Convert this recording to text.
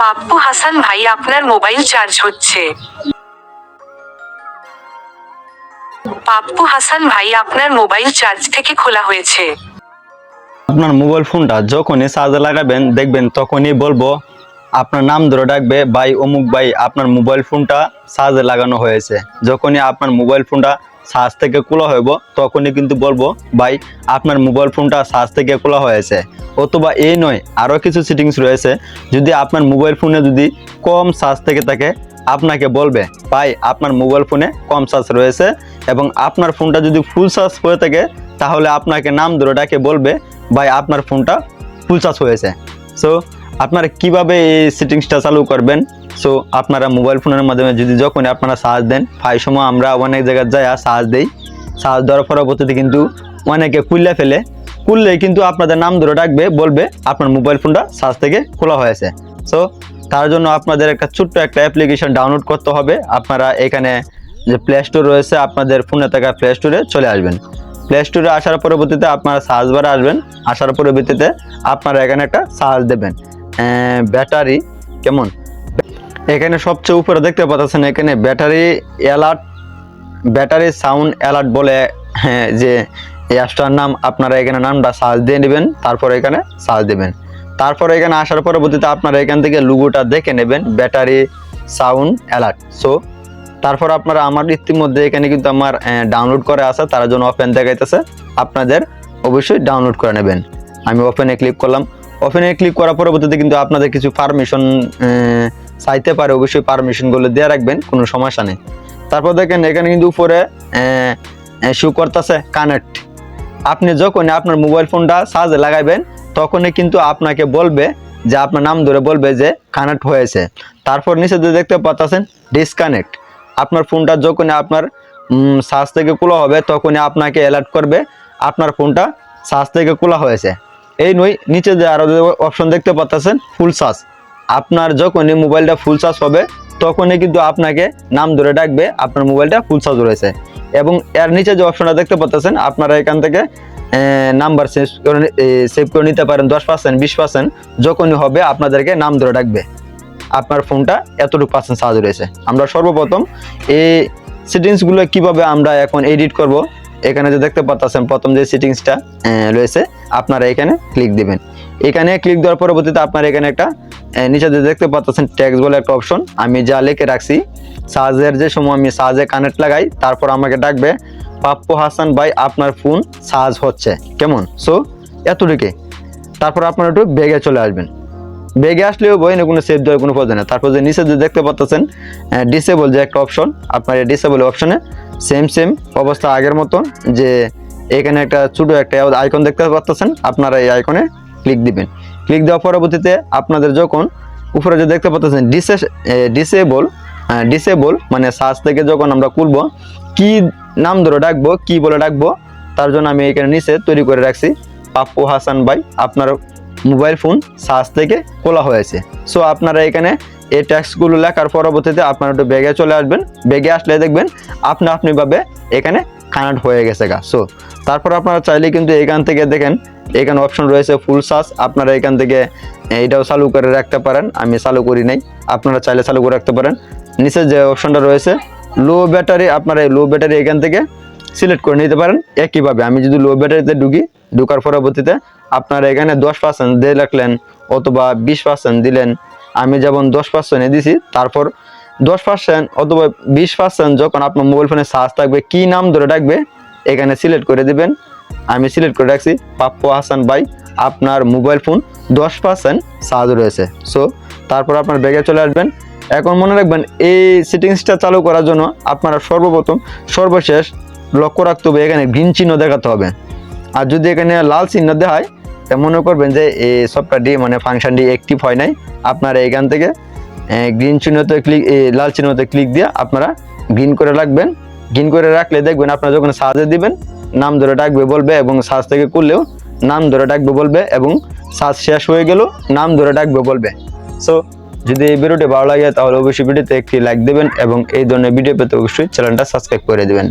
পাপ্পু হাসান ভাই, আপনার mobile charge হচ্ছে। পাপ্পু হাসান ভাই, আপনার মোবাইল চার্জ থেকে খোলা হয়েছে। আপনার মোবাইল ফোনটা যখনই চার্জে লাগাবেন, দেখবেন তখনই বলব, আপনার নাম ধরে ডাকবে, ভাই, অমুক ভাই, আপনার মোবাইল ফোনটা চার্জে লাগানো হয়েছে। যখনই আপনার মোবাইল ফোনটা চার্জ থেকে খোলা হইব, তখনই কিন্তু বলব, ভাই, আপনার মোবাইল ফোনটা চার্জ থেকে খোলা হয়েছে। অথবা এই নয় আরও কিছু সেটিংস রয়েছে। যদি আপনার মোবাইল ফোনে যদি কম চার্জ থেকে থাকে, আপনাকে বলবে, ভাই, আপনার মোবাইল ফোনে কম চার্জ রয়েছে এবং আপনার ফোনটা যদি ফুল চার্জ হয়ে থাকে, তাহলে আপনাকে নাম ধরে ডাকে বলবে, ভাই, আপনার ফোনটা ফুল চার্জ হয়েছে। সো আপনারা কীভাবে এই সেটিংসটা চালু করবেন? সো আপনারা মোবাইল ফোনের মাধ্যমে যদি যখনই আপনারা চার্জ দেন প্রায় সময় আমরা অনেক জায়গায় যাই চার্জ দিই। চার্জ দেওয়ার পরবর্তীতে কিন্তু অনেকে কুললে ফেলে। কুললে কিন্তু আপনাদের নাম ধরে ডাকবে, বলবে আপনার মোবাইল ফোনটা চার্জ থেকে খোলা হয়েছে। সো তার জন্য আপনাদের একটা ছোট্ট একটা অ্যাপ্লিকেশন ডাউনলোড করতে হবে। আপনারা এখানে যে প্লে স্টোর রয়েছে, আপনাদের ফোনে থাকা প্লে স্টোরে চলে আসবেন। প্লে স্টোরে আসার পরবর্তীতে আপনারা সার্চ বারে আসবেন। আসার পরবর্তীতে আপনারা এখানে একটা সার্চ দেবেন। ব্যাটারি কেমন? এখানে সবচেয়ে উপরে দেখতে পাচ্ছেন এখানে battery alert battery sound alert বলে হ্যাঁ, যে অ্যাপসটার নাম আপনারা এখানে নামটা সার্চ দিয়ে নেবেন তারপর এখানে সার্চ দেবেন। তারপর এখানে আসার পরবর্তীতে আপনারা এখান থেকে লুগোটা দেখে নেবেন ব্যাটারি সাউন্ড অ্যালার্ট। সো তারপর আপনারা আমার ইতিমধ্যে এখানে কিন্তু আমার ডাউনলোড করে আছে তার জন্য ওপেন দেখাইতেছে আপনাদের অবশ্যই ডাউনলোড করে নেবেন। আমি ওপেনে ক্লিক করলাম। ওপেনে ক্লিক করার পরবর্তীতে কিন্তু আপনাদের কিছু পারমিশন চাইতে পারে, অবশ্যই পারমিশনগুলো দিয়ে রাখবেন, কোনো সমস্যা নেই। তারপর দেখেন, এখানে কিন্তু উপরে শু করতেছে কানেক্ট আপনি যখনই আপনার মোবাইল ফোনটা চার্জে লাগাইবেন, তখনই কিন্তু আপনাকে বলবে যে, আপনার নাম ধরে বলবে যে কানেক্ট হয়েছে। তারপর নিচে যে দেখতে পাচ্ছেন ডিসকানেক্ট আপনার ফোনটা যখনই আপনার চার্জ থেকে খোলা হবে, তখনই আপনাকে অ্যালার্ট করবে, আপনার ফোনটা চার্জ থেকে খোলা হয়েছে। এই নই নিচে যে আরও অপশন দেখতে পাচ্ছেন ফুল চার্জ আপনার যখনই মোবাইলটা ফুল চার্জ হবে, তখনই কিন্তু আপনাকে নাম ধরে ডাকবে, আপনার মোবাইলটা ফুল চার্জ রয়েছে। এবং এর নিচে যে অপশনটা দেখতে পাচ্ছেন আপনারা এখান থেকে নাম্বার সেভ করে সেভ করে নিতে পারেন, দশ পার্সেন্ট বিশ পার্সেন্ট যখনই হবে আপনাদেরকে নাম ধরে ডাকবে। আপনার ফোনটা এতটুকু পার্সেন্ট চার্জ রয়েছে। আমরা সর্বপ্রথম এই সেটিংসগুলো কীভাবে আমরা এখন এডিট করব এখানে যে দেখতে পাচ্ছেন প্রথম যে সেটিংসটা রয়েছে, আপনারা এখানে ক্লিক দিবেন। এখানে ক্লিক দেওয়ার পরবর্তীতে আপনারা এখানে একটা নিচে যে দেখতে পাচ্ছেন ট্যাক্স বলে একটা অপশন আমি যা লিখে রাখছি, সাজের যে সময় আমি সাজে কানেক্ট লাগাই, তারপর আমাকে ডাকবে, পাপ্পু হাসান ভাই, আপনার ফোন সাজ হচ্ছে। কেমন? সো এতটুকু তারপর আপনারা একটু বেগে চলে আসবেন। বেগে আসলেও বই না কোনো সেভ দেওয়ার কোনো প্রয়োজন নেই। তারপর যে নিচে যে দেখতে পাচ্ছেন ডিসেবল যে একটা অপশন আপনার ডিসেবল অপশনে সেম সেম অবস্থা আগের মতন যে এখানে একটা ছোটো একটা আইকন দেখতে পাচ্ছেন আপনারা এই আইকনে ক্লিক দিবেন। ক্লিক দেওয়ার পরবর্তীতে আপনাদের যখন উপরে যে দেখতে পাচ্ছেন ডিসে ডিসেবল ডিসেবল মানে সার্চ থেকে যখন আমরা খুলবো, কি নাম ধরে ডাকবো, কি বলে ডাকবো, তার জন্য আমি এখানে নিচে তৈরি করে রাখছি পাপ্পু হাসান ভাই। আপনার মোবাইল ফোন সার্চ থেকে খোলা হয়েছে। সো আপনারা এখানে এই ট্যাক্সগুলো লেখার পরবর্তীতে আপনারা একটু বেগে চলে আসবেন। বেগে আসলে দেখবেন আপনি আপনিভাবে এখানে কানেক্ট হয়ে গেছে গা। সো তারপর আপনারা চাইলে কিন্তু এখান থেকে দেখেন, এখানে অপশন রয়েছে ফুল চার্জ আপনারা এখান থেকে এইটাও চালু করে রাখতে পারেন। আমি চালু করি নাই। আপনারা চাইলে চালু করে রাখতে পারেন। নিচে যে অপশনটা রয়েছে লো ব্যাটারি আপনারা এই লো ব্যাটারি এখান থেকে সিলেক্ট করে নিতে পারেন। একইভাবে আমি যদি লো ব্যাটারিতে ঢুকি, ঢুকার পরবর্তীতে আপনারা এখানে দশ পার্সেন্ট দিয়ে রাখলেন অথবা বিশ পার্সেন্ট দিলেন আমি যেমন দশ পার্সেন্টে দিছি, তারপর দশ পার্সেন্ট অথবা বিশ পার্সেন্ট যখন আপনার মোবাইল ফোনে চার্জ থাকবে, কি নাম ধরে ডাকবে এখানে সিলেক্ট করে দিবেন। আমি সিলেক্ট করে রাখছি, পাপ্পু হাসান ভাই, আপনার মোবাইল ফোন দশ পার্সেন্ট চার্জ রয়েছে। সো তারপর আপনার ব্যাগে চলে আসবেন। এখন মনে রাখবেন, এই সেটিংসটা চালু করার জন্য আপনারা সর্বপ্রথম, সর্বশেষ লক্ষ্য রাখতে হবে, এখানে গ্রিন চিহ্ন দেখাতে হবে। আর যদি এখানে লাল চিহ্ন দেখায় তা মনে করবেন যে এই সফটওয়্যারটি মানে ফাংশনটি অ্যাক্টিভ হয় নাই। আপনারা এখান থেকে গ্রিন চিহ্নতে ক্লিক লাল চিহ্নতে ক্লিক দিয়ে আপনারা গ্রিন করে রাখবেন। গ্রিন করে রাখলে দেখবেন আপনারা যখন সার্চে দিবেন, নাম ধরে ডাকবে বলবে এবং সার্চ থেকে করলেও নাম ধরে ডাকবে বলবে এবং সার্চ শেষ হয়ে গেলেও নাম ধরে ডাকবে বলবে। সো যদি এই ভিডিওটি ভালো লাগে তাহলে অবশ্যই ভিডিওতে একটি লাইক দেবেন এবং এই ধরনের ভিডিও পেতে অবশ্যই চ্যানেলটা সাবস্ক্রাইব করে দেবেন।